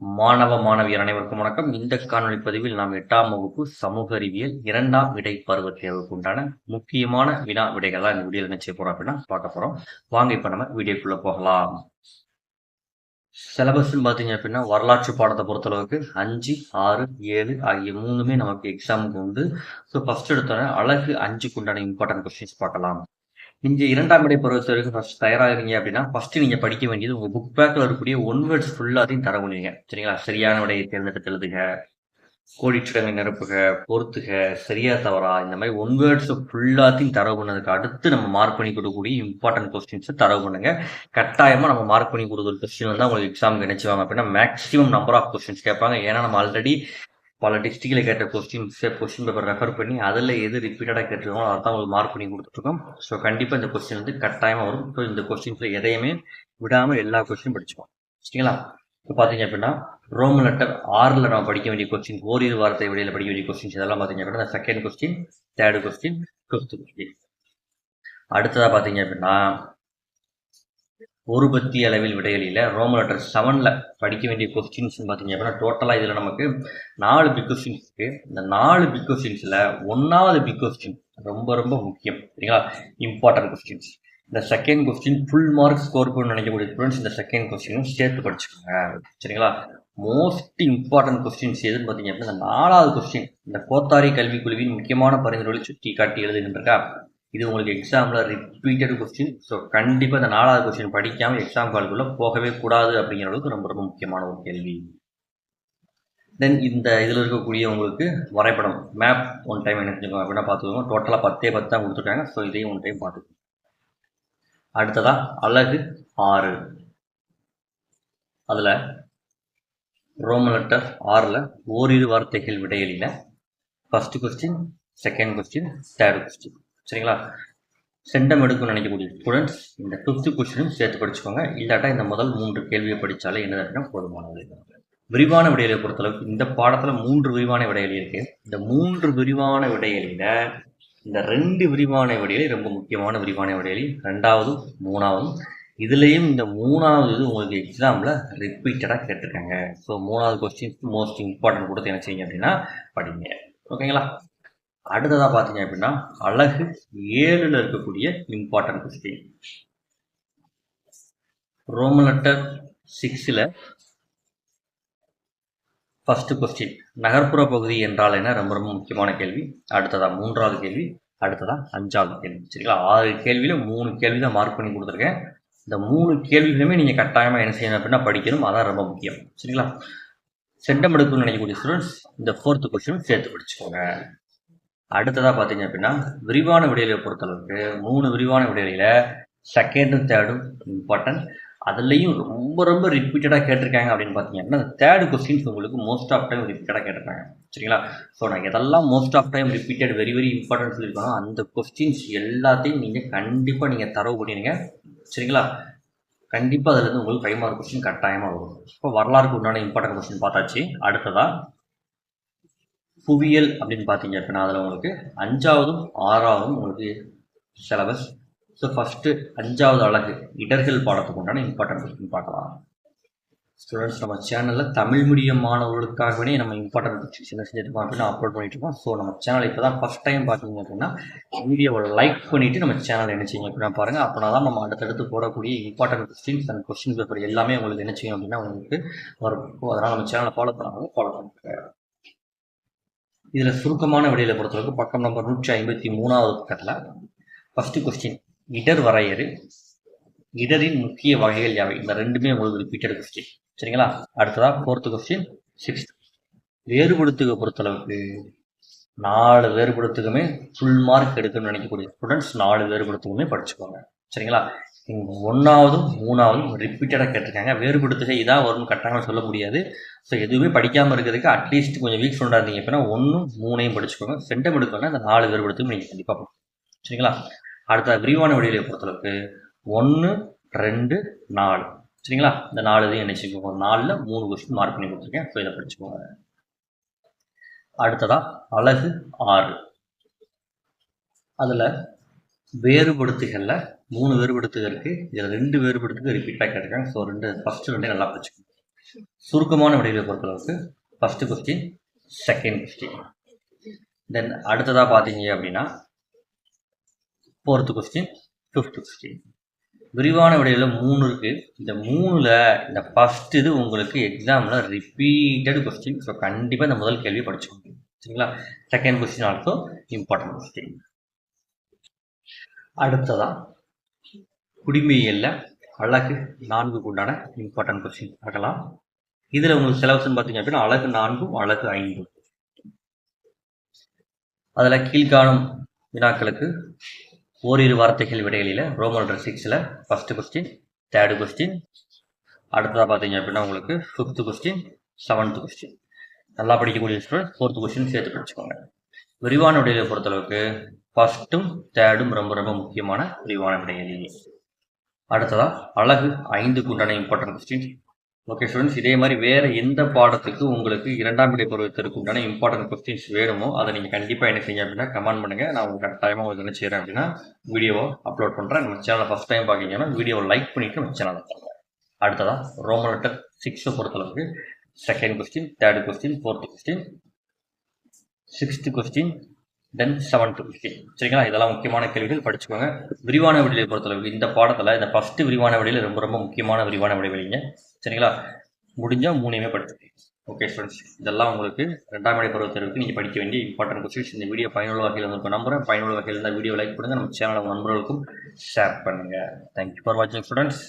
மாணவ மாணவியர் அனைவருக்கும் வணக்கம். இந்த காணொலி பதிவில் நாம் எட்டாம் வகுப்பு சமூக அறிவியல் இரண்டாம் விடை பருவ தேர்வுக்கு உண்டான முக்கியமான வினா விடைகள் தான் இந்த வீடியோ என்ன செய்ய போறோம் அப்படின்னா பார்க்க போறோம். வாங்க இப்ப நம்ம வீடியோக்குள்ள போகலாம். சிலபஸ் பார்த்தீங்க அப்படின்னா வரலாற்று பாடத்தை பொறுத்தளவுக்கு அஞ்சு ஆறு ஏழு ஆகிய மூணுமே நமக்கு எக்ஸாமுக்கு உண்டு. ஸோ ஃபர்ஸ்ட் எடுத்தோன்னே அழகு அஞ்சுக்கு உண்டான இம்பார்ட்டன்ட் கொஸ்டின்ஸ் பார்க்கலாம். இங்கே இரண்டாம் இடை பருவத்திற்கு ஃபர்ஸ்ட் இருங்க அப்படின்னா ஃபர்ஸ்ட் நீங்கள் படிக்க வேண்டியது உங்கள் புக் பேக்கில் இருக்கக்கூடிய ஒன் வேர்ட்ஸ் ஃபுல்லாத்தையும் தர முடியுங்க. சரிங்களா? சரியான விடையை தேர்ந்தெடுத்து எழுதுக கோடிச்சுடங்கை நிரப்புக பொறுத்துக சரியா தவறா இந்த மாதிரி ஒன் வேர்ட்ஸ் ஃபுல்லாத்தையும் தரவு பண்ணதுக்கு அடுத்து நம்ம மார்க் பண்ணி கொடுக்கக்கூடிய இம்பார்ட்டன்ட் கொஸ்டின்ஸை தரவு பண்ணுங்க. கட்டாயமா நம்ம மார்க் பண்ணி கொடுக்குற கொஸ்டின் வந்து உங்களுக்கு எக்ஸாம் நினைச்சுவாங்க அப்படின்னா மேக்ஸிமம் நம்பர் ஆஃப் கொஸ்டின்ஸ் கேட்பாங்க. ஏன்னா நம்ம ஆல்ரெடி பல டிஸ்ட்ரிக்டில் கேட்ட கொஸ்டின்ஸ் கொஸ்டின் பேப்பர் ரெஃபர் பண்ணி அதில் எது ரிப்பீட்டடாக கேட்டிருக்கோம் அதை தான் உங்களுக்கு மார்க் பண்ணி கொடுத்துருக்கோம் ஸோ கண்டிப்பாக இந்த கொஸ்டின் வந்து கட்டாயமாக வரும். ஸோ இந்த கொஸ்டின்ஸில் எதையுமே விடாமல் எல்லா கொஸ்டினும் படிச்சுக்கோம் சரிங்களா? இப்போ பார்த்தீங்க அப்படின்னா ரோம் லெட்டர் ஆறில் நம்ம படிக்க வேண்டிய கொஸ்டின் ஓரிரு வாரத்தை வெளியில் படிக்க வேண்டிய கொஸ்டின்ஸ் இதெல்லாம் பார்த்தீங்க அப்படின்னா second question third question fifth question அடுத்ததாக பார்த்தீங்க அப்படின்னா ஒரு பத்தி அளவில் விடைகளில ரோம லெட்டர் செவனில் படிக்க வேண்டிய கொஸ்டின்ஸ் பார்த்தீங்க அப்படின்னா டோட்டலாக இதில் நமக்கு நாலு பிக் கொஸ்டின்ஸ் இருக்கு. இந்த நாலு பிக் கொஸ்டின்ஸில் ஒன்றாவது பிக் கொஸ்டின் ரொம்ப ரொம்ப முக்கியம். சரிங்களா? இம்பார்ட்டன்ட் கொஸ்டின்ஸ் இந்த second question full mark score பண்ண நினைக்கக்கூடிய ஸ்டூடெண்ட்ஸ் இந்த செகண்ட் கொஸ்டினும் சேர்த்து படிச்சுக்கோங்க. சரிங்களா? மோஸ்ட் இம்பார்ட்டன்ட் கொஸ்டின்ஸ் எதுன்னு பார்த்தீங்க அப்படின்னா இந்த நாலாவது கொஸ்டின் இந்த கோத்தாரி கல்விக் குழுவின் முக்கியமான பரிந்துரைகளை சுட்டி காட்டி எழுதுகின்றிருக்கா இது உங்களுக்கு எக்ஸாமில் ரிப்பீட்டட் கொஸ்டின் ஸோ கண்டிப்பாக இந்த நாலாவது கொஸ்டின் படிக்காமல் எக்ஸாம் கால்குள்ளே போகவே கூடாது அப்படிங்கிற அளவுக்கு ரொம்ப ரொம்ப முக்கியமான ஒரு கேள்வி. தென் இந்த இதில் இருக்கக்கூடிய உங்களுக்கு வரைபடம் மேப் ஒன் டைம் என்ன செஞ்சுக்கோங்க அப்படின்னா பார்த்துக்கோங்க. டோட்டலாக பத்தே பத்து தான் கொடுத்துருக்காங்க. ஸோ இதையும் ஒன் டைம் பார்த்துக்கோங்க. அடுத்ததாக அழகு ஆறு. அதில் ரோம லெட்டர் ஆறில் ஓரிரு வார்த்தைகள் விடையில first question second question third question சரிங்களா? செண்டம் எடுக்கும்னு நினைக்கக்கூடிய ஸ்டூடெண்ட்ஸ் இந்த ஃபிஃப்த்து கொஸ்டினும் சேர்த்து படிச்சுக்கோங்க. இல்லாட்டா இந்த முதல் மூன்று கேள்வியை படித்தாலே என்ன அப்படின்னா போதுமானது விரிவான விடையலை பொறுத்தளவுக்கு இந்த பாடத்தில் மூன்று விரிவான விடையலி இருக்கு. இந்த மூன்று விரிவான விடையலியில் இந்த ரெண்டு விரிவான விடையலி ரொம்ப முக்கியமான விரிவான விடையலி ரெண்டாவதும் மூணாவதும். இதுலேயும் இந்த மூணாவது இது உங்களுக்கு எக்ஸாமில் ரிப்பீட்டடாக கேட்டிருக்காங்க. ஸோ மூணாவது கொஸ்டின் மோஸ்ட் இம்பார்ட்டன்ட் கொடுத்து என்ன செய்யுங்க அப்படின்னா படிங்க. ஓகேங்களா அடுத்ததாக பார்த்தீங்க அப்படின்னா அழகு ஏழில் இருக்கக்கூடிய இம்பார்ட்டன்ட் கொஸ்டின் ரோமன் லெட்டர் சிக்ஸில் ஃபஸ்ட்டு கொஸ்டின் நகர்ப்புற பகுதி என்றால் என்ன? ரொம்ப ரொம்ப முக்கியமான கேள்வி. அடுத்ததாக மூன்றாவது கேள்வி அடுத்ததாக அஞ்சாவது கேள்வி. சரிங்களா? ஆறு கேள்வியில் மூணு கேள்வி தான் மார்க் பண்ணி கொடுத்துருக்கேன். இந்த மூணு கேள்விகளுமே நீங்கள் கட்டாயமாக என்ன செய்யணும் அப்படின்னா படிக்கணும். அதான் ரொம்ப முக்கியம். சரிங்களா? செட்டம் எடுக்கணும்னு நினைக்கக்கூடிய ஸ்டூடெண்ட்ஸ் இந்த ஃபோர்த்து கொஸ்டின் சேர்த்து படிச்சுக்கோங்க. அடுத்ததாக பார்த்தீங்க அப்படின்னா விரிவான விடையில பொறுத்தளவுக்கு மூணு விரிவான விடையில செகண்டும் தேர்டும் இம்பார்ட்டன்ட் அதுலேயும் ரொம்ப ரொம்ப ரிப்பீட்டடாக கேட்டிருக்காங்க அப்படின்னு பார்த்தீங்க அப்படின்னா கொஸ்டின்ஸ் உங்களுக்கு மோஸ்ட் ஆஃப் டைம் ரிப்பீட்டடாக கேட்டிருக்காங்க. சரிங்களா? ஸோ நான் எதெல்லாம் most of time repeated very very important சொல்லியிருக்கணும் அந்த கொஸ்டின்ஸ் எல்லாத்தையும் நீங்கள் கண்டிப்பாக நீங்கள் தரவு பண்ணிடுங்க. சரிங்களா? கண்டிப்பாக அதுலேருந்து உங்களுக்கு ஃபைவ் மார்க் கொஸ்டின் கட்டாயமாக வரும். இப்போ வரலாறுக்கு உண்டான இம்பார்ட்டன்ட் கொஸ்டின் பார்த்தாச்சு. அடுத்ததாக புவியியல் அப்படின்னு பார்த்தீங்க அப்படின்னா அதில் உங்களுக்கு அஞ்சாவதும் ஆறாவதும் உங்களுக்கு சிலபஸ் ஸோ ஃபஸ்ட்டு அஞ்சாவது அழகு இடர்கள் பாடத்துக்கு உண்டான இம்பார்ட்டன்ட் கொஸ்டின் பார்க்கலாம். ஸ்டூடெண்ட்ஸ் நம்ம சேனலில் தமிழ் மீடியம் மாணவர்களுக்காகவே நம்ம இம்பார்ட்டன்ட் கொஸ்டின்ஸ் என்ன செஞ்சுருக்கோம் அப்படின்னு அப்லோட் பண்ணிட்டு இருக்கோம். ஸோ நம்ம சேனல் இப்போ தான் ஃபஸ்ட் டைம் பார்த்தீங்க அப்படின்னா வீடியோவை லைக் பண்ணிவிட்டு நம்ம சேனல் என்ன செய்யுங்க அப்படின்னா பாருங்கள் அப்படின்னா தான் நம்ம அடுத்தடுத்து போடக்கூடிய important questions and question paper எல்லாமே உங்களுக்கு என்ன செய்யும் அப்படின்னா உங்களுக்கு வரும். அதனால் நம்ம சேனலை ஃபாலோ பண்ணாங்க ஃபாலோ பண்ணுங்க இதில் சுருக்கமான விடையில பொறுத்தளவுக்கு பக்கம் நம்பர் நூற்றி ஐம்பத்தி மூணாவது பக்கத்தில் ஃபர்ஸ்ட் கொஸ்டின் இடர் வரையறு இடரின் முக்கிய வகைகள் யாவை? இந்த ரெண்டுமே உங்களுக்கு ரிப்பீட்டட் கொஸ்டின் சரிங்களா? அடுத்ததா ஃபோர்த்து கொஸ்டின் சிக்ஸ்த் வேறுபடுத்துக பொறுத்தளவுக்கு நாலு வேறுபடுத்துக்குமே ஃபுல் மார்க் எடுக்கணும்னு நினைக்கக்கூடிய ஸ்டூடெண்ட்ஸ் நாலு வேறுபடுத்துக்குமே படிச்சுக்கோங்க. சரிங்களா? ஒன்றாவதும் மூணாவதும் ரிப்பீட்டடாக கேட்டிருக்காங்க. வேறுபடுத்துகை இதான் வரும்னு கட்டாயம் சொல்ல முடியாது. ஸோ எதுவுமே படிக்காமல் இருக்கிறதுக்கு அட்லீஸ்ட் கொஞ்சம் வீக் ஸ்டூடாக இருந்தீங்க அப்படின்னா ஒன்றும் மூணையும் படிச்சுக்கோங்க. சென்டம் எடுக்கணும்னா அந்த நாலு வேறுபடுத்தும் நீங்கள் கண்டிப்பாக சரிங்களா? அடுத்த விரிவான வழியில பொறுத்தளவுக்கு ஒன்று ரெண்டு நாலு. சரிங்களா? இந்த நாலு இதையும் நினச்சிக்கோங்க நாலில் மூணு கொஸ்டின் மார்க் பண்ணி கொடுத்துருக்கேன். ஸோ இதை படிச்சுக்கோங்க. அடுத்ததாக அழகு ஆறு. அதில் வேறுபடுத்துகளில் மூணு வேறுபடுத்துக இருக்குது இதில் ரெண்டு வேறுபடுத்துக்கு ரிப்பீட்டாக கேட்டிருக்காங்க ஸோ ரெண்டு ஃபஸ்ட்டு ரெண்டே நல்லா படிச்சுக்கணும் சுருக்கமான விடைகளை பொறுத்தளவுக்கு first question second question then அடுத்ததாக பார்த்தீங்க அப்படின்னா ஃபோர்த்து கொஸ்டின் ஃபிஃப்த் கொஸ்டின் விரிவான விடையில் மூணு இருக்குது இந்த மூணில் இந்த ஃபஸ்ட் இது உங்களுக்கு எக்ஸாமில் ரிப்பீட்டட் கொஸ்டின் ஸோ கண்டிப்பாக இந்த முதல் கேள்வி படிச்சுக்கோங்க. சரிங்களா? Second question also important question அடுத்ததாக குடிமையியல்ல அழகு நான்குக்கு உண்டான இம்பார்ட்டன்ட் கொஸ்டின் பார்க்கலாம். இதில் உங்களுக்கு சிலபஸ்ன்னு பார்த்தீங்க அப்படின்னா அழகு நான்கும் அழகு ஐந்தும். அதில் கீழ்காணும் வினாக்களுக்கு ஓரிரு வார்த்தைகள் விடைகளில் ரோமல் சிக்ஸில் ஃபஸ்ட்டு கொஸ்டின் தேர்டு கொஸ்டின் அடுத்ததாக பார்த்தீங்க அப்படின்னா உங்களுக்கு ஃபிஃப்த்து கொஸ்டின் செவன்த்து கொஸ்டின் நல்லா படிக்கக்கூடிய ஸ்டூடெண்ட் ஃபோர்த்து கொஸ்டின் சேர்த்து படிச்சுக்கோங்க. விரிவான விடையில பொறுத்தளவுக்கு ஃபஸ்ட்டும் தேர்டும் ரொம்ப ரொம்ப முக்கியமான விரிவான விடையிலேயே அடுத்ததா அழகு ஐந்து உண்டான இம்பார்ட்டன்ட் கொஸ்டின் ஓகே ஸ்டூடெண்ட்ஸ் இதே மாதிரி வேறு எந்த பாடத்துக்கு உங்களுக்கு இரண்டாம் விடை பருவத்திற்கு உண்டான இம்பார்ட்டன்ட் கொஸ்டின்ஸ் வேணுமோ அதை நீங்கள் கண்டிப்பாக என்ன செய்யுங்க அப்படின்னா கமெண்ட் பண்ணுங்கள் நான் உங்களுக்கு கட்டாயமாக உங்களுக்கு என்ன செய்கிறேன் அப்படின்னா வீடியோவை அப்லோட் பண்ணுறேன் நம்ம சேனலை ஃபஸ்ட் டைம் பார்க்கிங்கன்னா வீடியோவை லைக் பண்ணிவிட்டு நம்ம சேனலை பாருங்க அடுத்ததா ரோமன் லெட்டர் சிக்ஸை பொறுத்தளவுக்கு second question third question fourth question sixth question then seventh question சரிங்களா? இதெல்லாம் முக்கியமான கேள்விகள். படிச்சுக்கோங்க. விரிவான விடையை பொறுத்தளவுக்கு இந்த பாடத்தில் இந்த ஃபஸ்ட்டு விரிவான விடையில் ரொம்ப ரொம்ப முக்கியமான விரிவான விடைவெளிங்க சரிங்களா? முடிஞ்சால் மூணையுமே படிச்சுக்கோங்க. ஓகே ஸ்டூடெண்ட்ஸ் இதெல்லாம் உங்களுக்கு ரெண்டாம் இடை பருவ தேர்வுக்கு நீங்கள் படிக்க வேண்டிய இம்பார்ட்டன்ட் கொஸ்டின்ஸ் இந்த வீடியோ பயனுள்ள வகையில் வந்து நம்புறேன். பயனுள்ள வகையில் இருந்தால் வீடியோ லைக் பண்ணுங்கள் நம்ம சேனலை நண்பர்களுக்கும் ஷேர் பண்ணுங்கள் தேங்க்யூ ஃபார் வாட்சிங் ஸ்டூடெண்ட்ஸ்